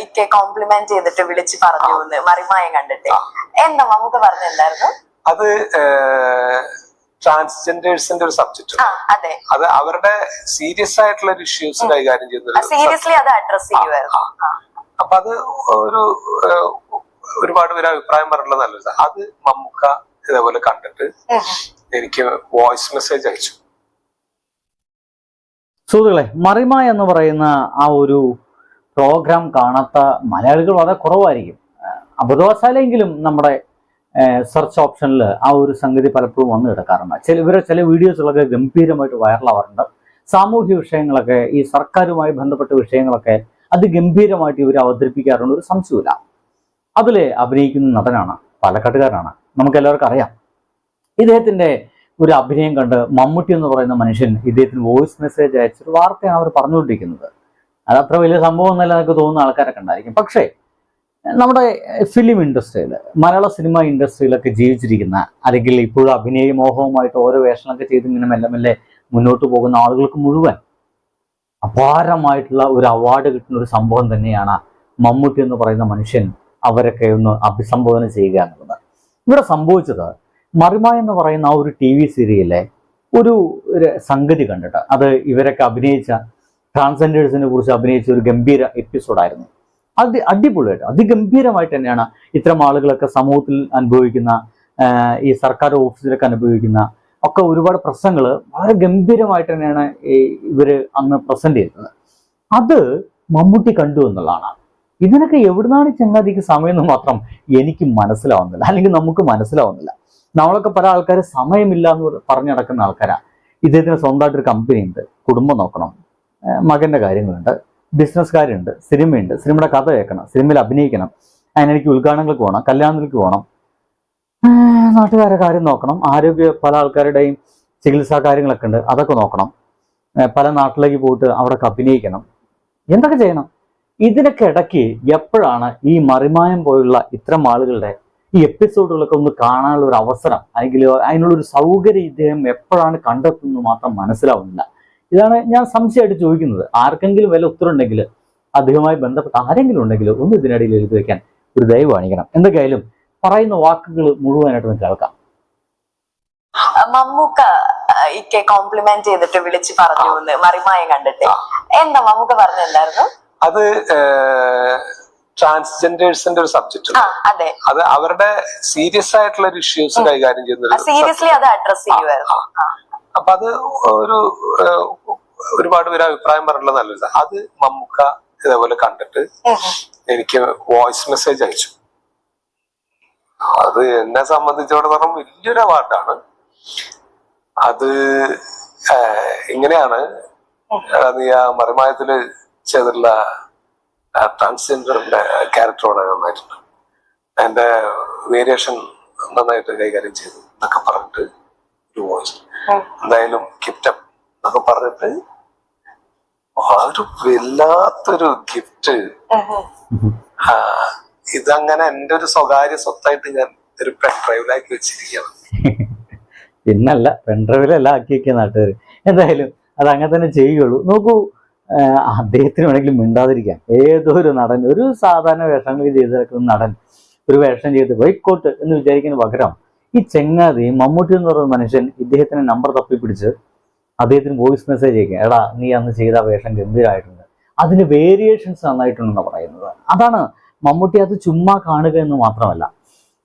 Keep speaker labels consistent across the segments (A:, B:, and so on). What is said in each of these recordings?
A: ഇക്കെ കോംപ്ലിമെന്റ് ചെയ്തിട്ട് വിളിച്ച് പറഞ്ഞു എന്ന് മറിമായം കണ്ടിട്ട്. എന്താ മമ്മൂക്ക പറഞ്ഞെന്തായിരുന്നു
B: അത് ട്രാൻസ്ജെൻഡേഴ്സിന്റെ ഒരു സബ്ജക്ട്
A: അതെ.
B: അത് അവരുടെ സീരിയസ് ആയിട്ടുള്ള ഒരു ഇഷ്യൂസ് കൈകാര്യം ചെയ്യുന്ന ഒരു
A: സീരിയസ്ലി അത് അഡ്രസ് ചെയ്യുമായിരുന്നു ആ.
B: അപ്പൊ അത് ഒരു ഒരുപാട് പേര് അഭിപ്രായം പറഞ്ഞിട്ടുള്ള നല്ലത് അത് മമ്മൂക്ക ഇതേപോലെ കണ്ടിട്ട് എനിക്ക് വോയിസ് മെസ്സേജ് അയച്ചു.
C: സുഹൃത്തുക്കളെ മറിമ എന്ന് പറയുന്ന ആ ഒരു പ്രോഗ്രാം കാണാത്ത മലയാളികൾ വളരെ കുറവായിരിക്കും. അബദ്ധവശാലെങ്കിലും നമ്മുടെ സെർച്ച് ഓപ്ഷനിൽ ആ ഒരു സംഗതി പലപ്പോഴും വന്നു കിടക്കാറുണ്ട്. ചില ഇവരെ ചില വീഡിയോസുകളൊക്കെ ഗംഭീരമായിട്ട് വൈറലാവാറുണ്ട്. സാമൂഹ്യ വിഷയങ്ങളൊക്കെ ഈ സർക്കാരുമായി ബന്ധപ്പെട്ട വിഷയങ്ങളൊക്കെ അതിഗംഭീരമായിട്ട് ഇവർ അവതരിപ്പിക്കാറുണ്ട് ഒരു സംശയമില്ല അതിൽ അഭിനയിക്കുന്ന നടനാണ് പാലക്കാട്ടുകാരനാണ്. നമുക്ക് എല്ലാവർക്കും അറിയാം. ഇദ്ദേഹത്തിന്റെ ഒരു അഭിനയം കണ്ട് മമ്മൂട്ടി എന്ന് പറയുന്ന മനുഷ്യൻ ഇദ്ദേഹത്തിന് വോയിസ് മെസ്സേജ് അയച്ചൊരു വാർത്തയാണ് അവർ പറഞ്ഞുകൊണ്ടിരിക്കുന്നത്. അത് അത്ര വലിയ സംഭവം എന്നല്ല എന്നൊക്കെ തോന്നുന്ന ആൾക്കാരൊക്കെ ഉണ്ടായിരിക്കും. പക്ഷേ നമ്മുടെ ഫിലിം ഇൻഡസ്ട്രിയിൽ മലയാള സിനിമ ഇൻഡസ്ട്രിയിലൊക്കെ ജീവിച്ചിരിക്കുന്ന അല്ലെങ്കിൽ ഇപ്പോഴും അഭിനയ മോഹവുമായിട്ട് ഓരോ വേഷങ്ങളൊക്കെ ചെയ്ത് ഇങ്ങനെ മെല്ലെ മെല്ലെ മുന്നോട്ട് പോകുന്ന ആളുകൾക്ക് മുഴുവൻ അപാരമായിട്ടുള്ള ഒരു അവാർഡ് കിട്ടുന്ന ഒരു സംഭവം തന്നെയാണ് മമ്മൂട്ടി എന്ന് പറയുന്ന മനുഷ്യൻ അവരൊക്കെ ഒന്ന് അഭിസംബോധന ചെയ്യുക എന്നുള്ളത്. ഇവിടെ സംഭവിച്ചത് മറിമ എന്ന് പറയുന്ന ആ ഒരു ടി വി സീരിയലിലെ ഒരു സംഗതി കണ്ടിട്ട് അത് ഇവരൊക്കെ അഭിനയിച്ച ട്രാൻസ്ജെൻഡേഴ്സിനെ കുറിച്ച് അഭിനയിച്ച ഒരു ഗംഭീര എപ്പിസോഡായിരുന്നു അത് അടിപൊളിയായിട്ട് അതിഗംഭീരമായിട്ട് തന്നെയാണ് ഇത്തരം ആളുകളൊക്കെ സമൂഹത്തിൽ അനുഭവിക്കുന്ന ഈ സർക്കാർ ഓഫീസിലൊക്കെ അനുഭവിക്കുന്ന ഒക്കെ ഒരുപാട് പ്രശ്നങ്ങൾ വളരെ ഗംഭീരമായിട്ട് തന്നെയാണ് ഇവർ അന്ന് പ്രസന്റ് ചെയ്തത്. അത് മമ്മൂട്ടി കണ്ടു എന്നുള്ളതാണ്. ഇതിനൊക്കെ എവിടുന്നാണ് ചങ്ങാതിക്ക് സമയം എന്ന് മാത്രം എനിക്ക് മനസ്സിലാവുന്നില്ല. അല്ലെങ്കിൽ നമുക്ക് മനസ്സിലാവുന്നില്ല. നമ്മളൊക്കെ പല ആൾക്കാർ സമയമില്ല എന്ന് പറഞ്ഞു നടക്കുന്ന ആൾക്കാരാണ് ഇദ്ദേഹത്തിന് സ്വന്തമായിട്ടൊരു കമ്പനി ഉണ്ട്. കുടുംബം നോക്കണം. ഏഹ് മകന്റെ കാര്യങ്ങളുണ്ട്. ബിസിനസ് കാര്യമുണ്ട് സിനിമയുണ്ട്. സിനിമയുടെ കഥ കേൾക്കണം. സിനിമയിൽ അഭിനയിക്കണം. അതിനെനിക്ക് ഉദ്ഘാടനങ്ങൾക്ക് പോകണം. കല്യാണങ്ങൾക്ക് പോകണം. നാട്ടുകാരെ കാര്യം നോക്കണം. ആരോഗ്യ പല ആൾക്കാരുടെയും ചികിത്സാ കാര്യങ്ങളൊക്കെ ഉണ്ട്. അതൊക്കെ നോക്കണം. പല നാട്ടിലേക്ക് പോയിട്ട് അവിടെ അഭിനയിക്കണം. എന്തൊക്കെ ചെയ്യണം? ഇതിനൊക്കെ ഇടയ്ക്ക് എപ്പോഴാണ് ഈ മറിമായം പോലുള്ള ഇത്തരം ആളുകളുടെ ഈ എപ്പിസോഡുകളൊക്കെ ഒന്ന് കാണാനുള്ള ഒരു അവസരം? അല്ലെങ്കിൽ അതിനുള്ളൊരു സൗകര്യം ഇദ്ദേഹം എപ്പോഴാണ് കണ്ടെത്തുന്നത് മാത്രം മനസ്സിലാവുന്നില്ല. ഇതാണ് ഞാൻ സംശയമായിട്ട് ചോദിക്കുന്നത്. ആർക്കെങ്കിലും വല്ല ഉത്തരവുണ്ടെങ്കിൽ അദ്ദേഹവുമായി ബന്ധപ്പെട്ട ആരെങ്കിലും ഉണ്ടെങ്കിൽ ഒന്ന് ഇതിനിടയിൽ എഴുതി വെക്കാൻ ഒരു ദയവ് കാണിക്കണം. എന്തൊക്കെയായാലും പറയുന്ന വാക്കുകൾ മുഴുവനായിട്ട് നമുക്ക് കേൾക്കാം.
A: മമ്മൂക്ക ഇക്കെ കോംപ്ലിമെന്റ് ചെയ്തിട്ട് വിളിച്ച് പറഞ്ഞു എന്ന് മറിമായം കണ്ടിട്ട്. എന്താ മമ്മൂക്ക പറഞ്ഞെന്തായിരുന്നു
B: അത് ട്രാൻസ്ജെൻഡേഴ്സിന്റെ ഒരു സബ്ജക്ട്
A: അതെ.
B: അത് അവരുടെ സീരിയസ് ആയിട്ടുള്ള ഒരു ഇഷ്യൂസ് കൈകാര്യം ചെയ്യുന്ന
A: സീരിയസ്ലി അത് അഡ്രസ് ചെയ്യുമായിരുന്നു ആ.
B: അപ്പൊ അത് ഒരു ഒരുപാട് പേര് അഭിപ്രായം പറഞ്ഞിട്ടുള്ള നല്ലത് അത് മമ്മൂക്ക ഇതേപോലെ കണ്ടിട്ട് എനിക്ക് വോയിസ് മെസ്സേജ് അയച്ചു. അത് എന്നെ സംബന്ധിച്ചിടത്തോളം വലിയൊരു അവാർഡാണ്. അത് ഇങ്ങനെയാണ്. നീ ആ മറിമായത്തിൽ ചെയ്തിട്ടുള്ള ട്രാൻസ്ജെൻഡറിന്റെ ക്യാരക്ടറോടെ നന്നായിട്ടുണ്ട്. അതിന്റെ വേരിയേഷൻ നന്നായിട്ട് കൈകാര്യം ചെയ്തു എന്നൊക്കെ പറഞ്ഞിട്ട് ഒരു വോയിസ്. എന്തായാലും കിപ്റ്റപ്പ് എന്നൊക്കെ പറഞ്ഞിട്ട് ഒരു വല്ലാത്തൊരു ഗിഫ്റ്റ്. ഇതങ്ങനെ എന്റെ ഒരു സ്വകാര്യ സ്വത്തായിട്ട് ഞാൻ ഒരു പെൺഡ്രൈവിലാക്കി വെച്ചിരിക്കുകയാണ്.
C: പിന്നല്ല പെൺഡ്രൈവിലല്ല ആക്കി വെക്കുക നാട്ടുകാർ എന്തായാലും അത് അങ്ങനെ തന്നെ ചെയ്യുള്ളൂ. നോക്കൂ അദ്ദേഹത്തിന് വേണമെങ്കിലും മിണ്ടാതിരിക്കാം. ഏതോ ഒരു നടൻ ഒരു സാധാരണ വേഷങ്ങൾ ചെയ്ത് നടക്കുന്ന നടൻ ഒരു വേഷം ചെയ്ത് ബൈക്കോട്ട് എന്ന് വിചാരിക്കുന്ന പകരം ഈ ചെങ്ങാതി മമ്മൂട്ടി എന്ന് പറയുന്ന മനുഷ്യൻ ഇദ്ദേഹത്തിന് നമ്പർ തപ്പി പിടിച്ച് അദ്ദേഹത്തിന് വോയിസ് മെസ്സേജ് അയക്കുക എടാ നീ അന്ന് ചെയ്ത വേഷം ഗംഭീരമായിട്ടുണ്ട് അതിന് വേരിയേഷൻസ് നന്നായിട്ടുണ്ടെന്ന് പറയുന്നത്. അതാണ് മമ്മൂട്ടി അത് ചുമ്മാ കാണുക എന്ന് മാത്രമല്ല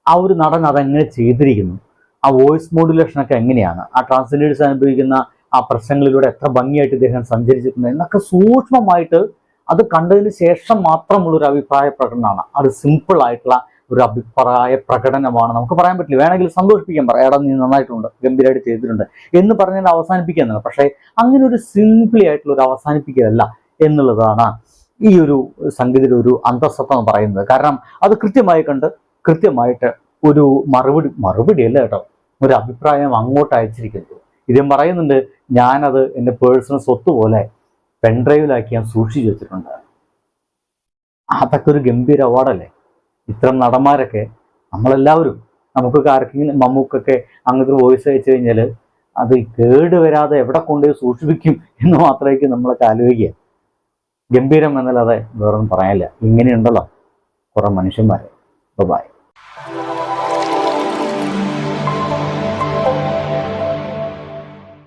C: ആ ഒരു നടൻ അതെങ്ങനെ ചെയ്തിരിക്കുന്നു ആ വോയിസ് മോഡുലേഷൻ ഒക്കെ എങ്ങനെയാണ് ആ ട്രാൻസ്ജെൻഡേഴ്സ് അനുഭവിക്കുന്ന ആ പ്രശ്നങ്ങളിലൂടെ എത്ര ഭംഗിയായിട്ട് ഇദ്ദേഹം സഞ്ചരിച്ചിട്ടുണ്ട് എന്നൊക്കെ സൂക്ഷ്മമായിട്ട് അത് കണ്ടതിന് ശേഷം മാത്രമുള്ള ഒരു അഭിപ്രായ പ്രകടനമാണ്. അത് സിമ്പിൾ ആയിട്ടുള്ള ഒരു അഭിപ്രായ പ്രകടനമാണ്. നമുക്ക് പറയാൻ പറ്റില്ല. വേണമെങ്കിൽ സന്തോഷിപ്പിക്കാൻ പറയാം എടാ നീ നന്നായിട്ടുണ്ട്. ഗംഭീരമായിട്ട് ചെയ്തിട്ടുണ്ട്. എന്ന് പറഞ്ഞാൽ അവസാനിപ്പിക്കുക പക്ഷേ അങ്ങനെ ഒരു സിംപിളി ആയിട്ടുള്ള ഒരു അവസാനിപ്പിക്കലല്ല എന്നുള്ളതാണ് ഈ ഒരു സംഗീതയുടെ ഒരു അന്തസ്സത്ത എന്ന് പറയുന്നത്. കാരണം അത് കൃത്യമായി കണ്ട് കൃത്യമായിട്ട് ഒരു മറുപടി മറുപടി അല്ല കേട്ടോ. ഒരു അഭിപ്രായം അങ്ങോട്ട് അയച്ചിരിക്കുന്നത് ഇദ്ദേഹം പറയുന്നുണ്ട് ഞാനത് എന്റെ പേഴ്സണൽ സ്വത്ത് പോലെ പെൻഡ്രൈവിലാക്കി ഞാൻ സൂക്ഷിച്ചു വെച്ചിട്ടുണ്ട്. അതൊക്കെ ഒരു ഗംഭീര അവാർഡല്ലേ ഇത്തരം നടന്മാരൊക്കെ നമ്മളെല്ലാവരും നമുക്കൊക്കെ ആർക്കെങ്കിലും മമ്മൂക്കൊക്കെ അങ്ങനത്തെ വോയിസ് അയച്ചു കഴിഞ്ഞാൽ അത് കേട് വരാതെ എവിടെ കൊണ്ടുപോയി സൂക്ഷിപ്പിക്കും എന്ന് മാത്രമായിരിക്കും നമ്മളൊക്കെ ആലോചിക്കുക. ഗംഭീരം എന്നല്ലാതെ വേറൊന്നും പറയാനില്ല. ഇങ്ങനെയുണ്ടല്ലോ കുറെ മനുഷ്യന്മാർ ബൈ